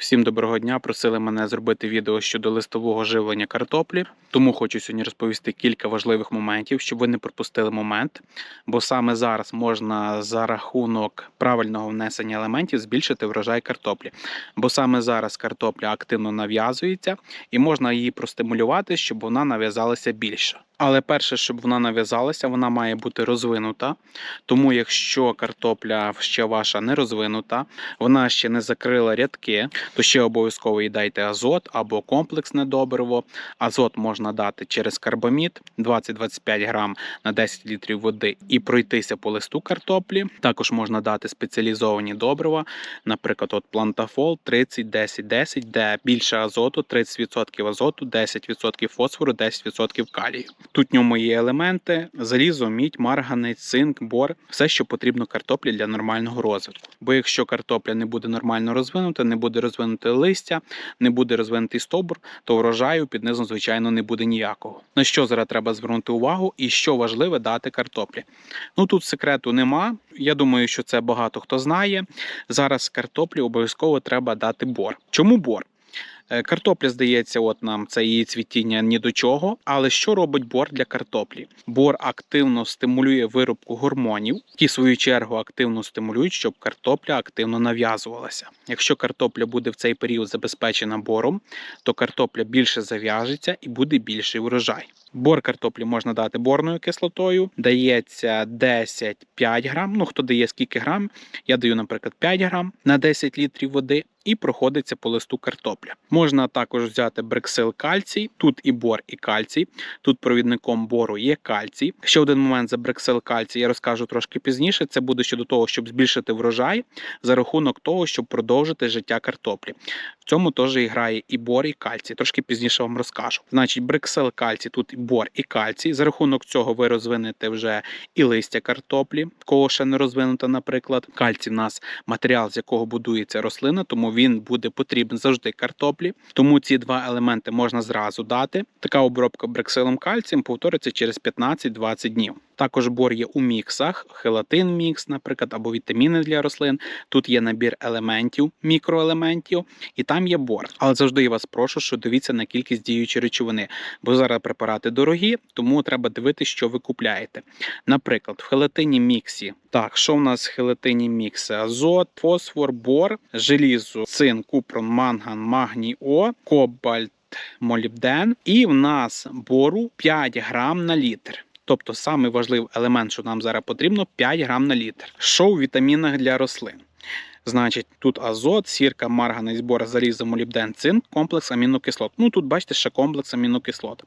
Всім доброго дня. Просили мене зробити відео щодо листового живлення картоплі. Тому хочу сьогодні розповісти кілька важливих моментів, щоб ви не пропустили момент. Бо саме зараз можна за рахунок правильного внесення елементів збільшити врожай картоплі. Бо саме зараз картопля активно нав'язується і можна її простимулювати, щоб вона нав'язалася більше. Але перше, щоб вона нав'язалася, вона має бути розвинута. Тому, якщо картопля ще ваша не розвинута, вона ще не закрила рядки, то ще обов'язково їй дайте азот або комплексне добриво. Азот можна дати через карбамід 20-25 грам на 10 літрів води і пройтися по листу картоплі. Також можна дати спеціалізовані добрива, наприклад, от плантафол 30-10-10, де більше азоту, 30% азоту, 10% фосфору, 10% калію. Тут в ньому є елементи: залізо, мідь, марганець, цинк, бор, все, що потрібно картоплі для нормального розвитку. Бо якщо картопля не буде нормально розвинута, не буде розвинуте листя, не буде розвинутий стовбур, то врожаю під низом, звичайно, не буде ніякого. На що зараз треба звернути увагу і що важливе дати картоплі? Ну тут секрету нема. Я думаю, що це багато хто знає. Зараз картоплі обов'язково треба дати бор. Чому бор? Е, Картопля, здається, от нам це її цвітіння ні до чого. Але що робить бор для картоплі? Бор активно стимулює виробку гормонів, які в свою чергу активно стимулюють, щоб картопля активно нав'язувалася. Якщо картопля буде в цей період забезпечена бором, то картопля більше зав'яжеться і буде більший врожай. Бор картоплі можна дати борною кислотою, дається 10-5 грам. Ну хто дає скільки грам? Я даю, наприклад, 5 грам на 10 літрів води. І проходиться по листу картопля. Можна також взяти брексил кальцій. Тут і бор, і кальцій. Тут провідником бору є кальцій. Ще один момент за брексил кальцій я розкажу трошки пізніше. Це буде щодо того, щоб збільшити врожай за рахунок того, щоб продовжити життя картоплі. В цьому теж і грає і бор, і кальцій. Трошки пізніше вам розкажу. Значить, брексил кальцій, тут і бор, і кальцій. За рахунок цього ви розвинете вже і листя картоплі, кого ще не розвинуто, наприклад. Кальцій в нас матеріал, з якого будується рослина, тому він буде потрібен завжди картоплі. Тому ці два елементи можна зразу дати. Така обробка брексилом кальцієм повториться через 15-20 днів. Також бор є у міксах, хелатин мікс, наприклад, або вітаміни для рослин. Тут є набір елементів, мікроелементів, і там є бор. Але завжди я вас прошу, що дивіться на кількість діючої речовини, бо зараз препарати дорогі, тому треба дивитися, що ви купляєте. Наприклад, в хелатині міксі. Так, що в нас в хелатині мікси? Азот, фосфор, бор, желізо, цин, купрон, манган, магній О, кобальт, молібден. І в нас бору 5 грам на літр. Тобто самий важливий елемент, що нам зараз потрібно, 5 грам на літр. Що у вітамінах для рослин? Значить, тут азот, сірка, марганець, бор, залізо, молібден, цинк, комплекс амінокислот. Ну тут бачите, ще комплекс амінокислот.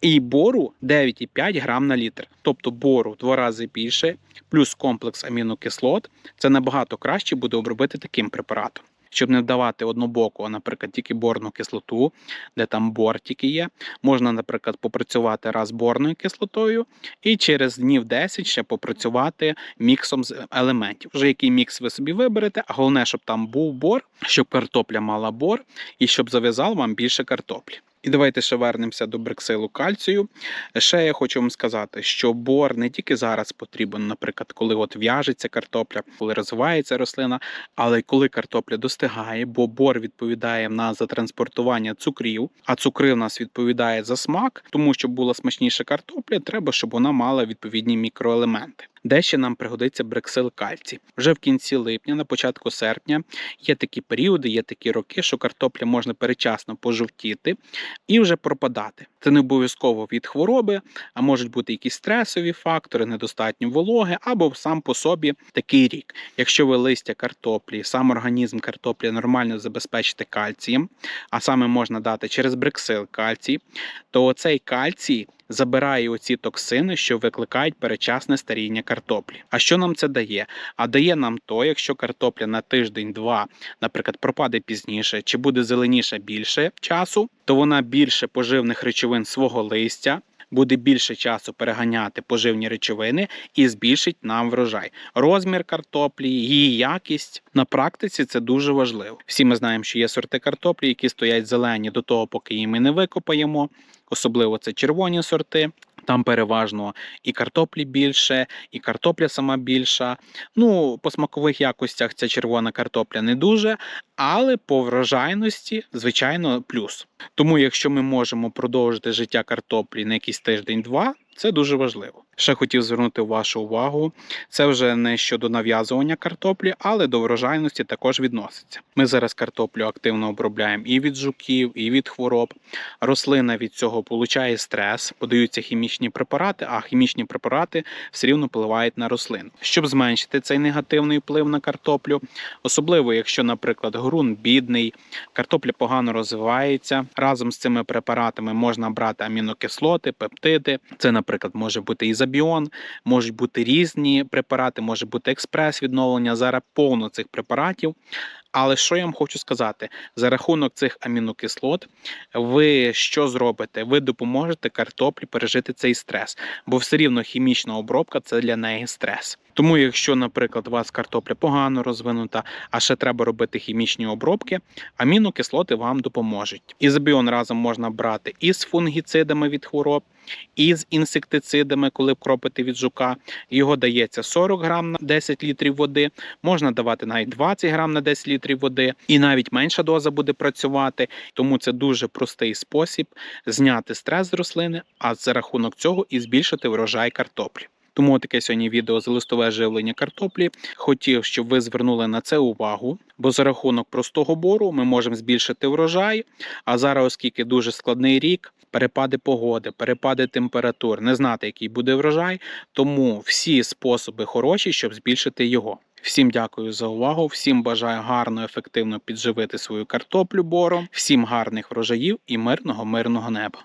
І бору 9,5 грам на літр. Тобто бору в два рази більше, плюс комплекс амінокислот. Це набагато краще буде обробити таким препаратом. Щоб не вдавати однобоку, наприклад, тільки борну кислоту, де там бор тільки є. Можна, наприклад, попрацювати раз борною кислотою і через днів 10 ще попрацювати міксом з елементів. Вже який мікс ви собі виберете, а головне, щоб там був бор, щоб картопля мала бор і щоб зав'язав вам більше картоплі. І давайте ще вернемося до брексилу кальцію. Ще я хочу вам сказати, що бор не тільки зараз потрібен, наприклад, коли от в'яжеться картопля, коли розвивається рослина, але й коли картопля достигає, бо бор відповідає в нас за транспортування цукрів, а цукри в нас відповідає за смак, тому щоб була смачніша картопля, треба, щоб вона мала відповідні мікроелементи. Де ще нам пригодиться брексил кальцій? Вже в кінці липня, на початку серпня, є такі періоди, є такі роки, що картопля можна перечасно пожовтіти і вже пропадати. Це не обов'язково від хвороби, а можуть бути якісь стресові фактори, недостатньо вологи, або сам по собі такий рік. Якщо ви листя картоплі, сам організм картоплі нормально забезпечите кальцієм, а саме можна дати через брексил кальцій, то цей кальцій забирає оці токсини, що викликають перечасне старіння картоплі. А що нам це дає? А дає нам то, якщо картопля на тиждень-два, наприклад, пропаде пізніше, чи буде зеленіша більше часу, то вона більше поживних речовин свого листя. Буде більше часу переганяти поживні речовини і збільшить нам врожай. Розмір картоплі, її якість на практиці це дуже важливо. Всі ми знаємо, що є сорти картоплі, які стоять зелені до того, поки її ми не викопаємо. Особливо це червоні сорти. Там переважно і картоплі більше, і картопля сама більша. Ну, по смакових якостях ця червона картопля не дуже, але по врожайності, звичайно, плюс. Тому, якщо ми можемо продовжити життя картоплі на якийсь тиждень-два, це дуже важливо. Ще хотів звернути вашу увагу. Це вже не щодо нав'язування картоплі, але до врожайності також відноситься. Ми зараз картоплю активно обробляємо і від жуків, і від хвороб. Рослина від цього получає стрес, подаються хімічні препарати, а хімічні препарати все рівно впливають на рослину. Щоб зменшити цей негативний вплив на картоплю, особливо якщо, наприклад, ґрунт бідний, картопля погано розвивається. Разом з цими препаратами можна брати амінокислоти, пептиди. Це, наприклад, може бути ізобіон, можуть бути різні препарати, може бути експрес відновлення. Зараз повно цих препаратів. Але що я вам хочу сказати? За рахунок цих амінокислот, ви що зробите? Ви допоможете картоплі пережити цей стрес, бо все рівно хімічна обробка це для неї стрес. Тому, якщо, наприклад, у вас картопля погано розвинута, а ще треба робити хімічні обробки, амінокислоти вам допоможуть. Ізобіон разом можна брати і з фунгіцидами від хвороб, і з інсектицидами, коли кропити від жука. Його дається 40 грам на 10 літрів води, можна давати навіть 20 грам на 10 літрів води, і навіть менша доза буде працювати. Тому це дуже простий спосіб зняти стрес з рослини, а за рахунок цього і збільшити врожай картоплі. Тому таке сьогодні відео за листове живлення картоплі. Хотів, щоб ви звернули на це увагу, бо за рахунок простого бору ми можемо збільшити врожай. А зараз, оскільки дуже складний рік, перепади погоди, перепади температур, не знати, який буде врожай. Тому всі способи хороші, щоб збільшити його. Всім дякую за увагу. Всім бажаю гарно, ефективно підживити свою картоплю бором. Всім гарних врожаїв і мирного, мирного неба.